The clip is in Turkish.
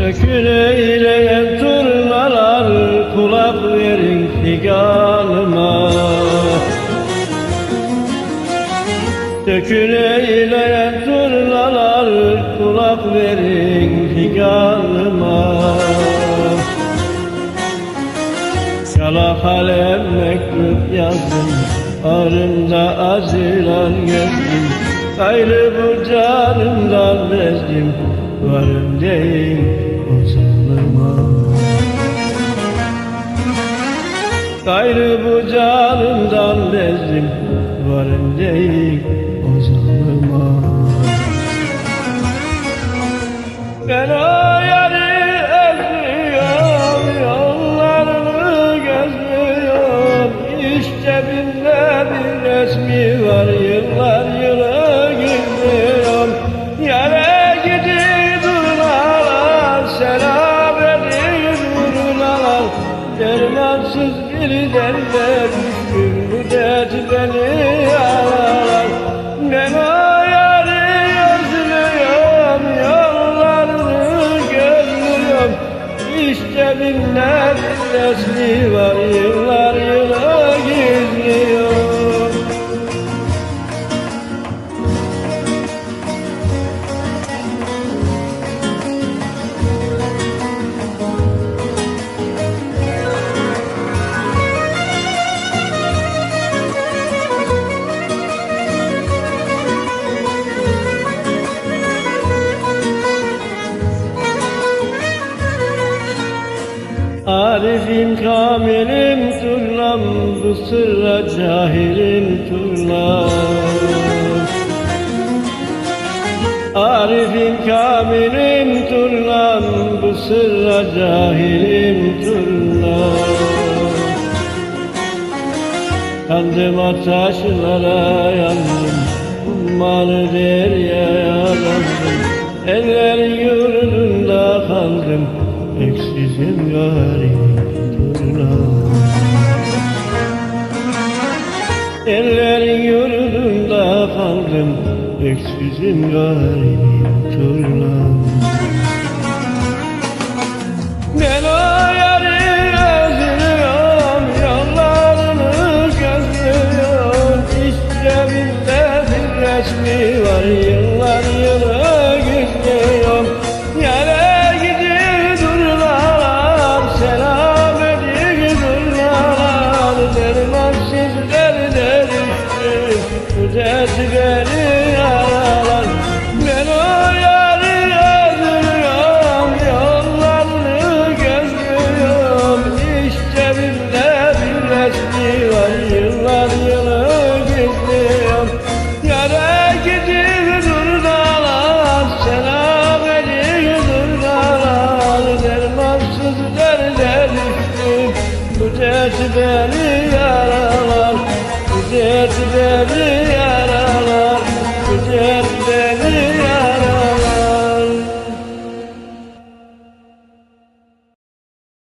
Sökün eyleyen turnalar kulak verin figanıma Sökün eyleyen turnalar kulak verin figanıma Kala kalem mektup yazdım Ağrımda acılan gözüm Gayrı bu canımdan bezdim Varım değil. Gayrı bu canımdan bezdim Varım değil o zalıma Ben o Dermansız bir derde düşkün Bu dert beni yaralar Ben o yarı özlüyorum Yollarını gözlüyorum İşte binler resmi var Yıllar kamilim turnam Bu sırra cahilim turnam Arifim kamilim turnam Bu sırra cahilim turnam Kandım ataşlara yandım Ummanı deryaya yandım. Eller yurdunda kaldım Öksüzüm garip turnam Ellerin yurdunda kaldım Öksüzüm garip turnam dert beni yaralar Ben o yarı özlüyorum Yollarını gözlüyorum. İş cebimde bir resmi var Yıllar yılı gizliyorum. Yere gidip durdalar Selam edip Dermansız düştüm Bu dert beni yaralar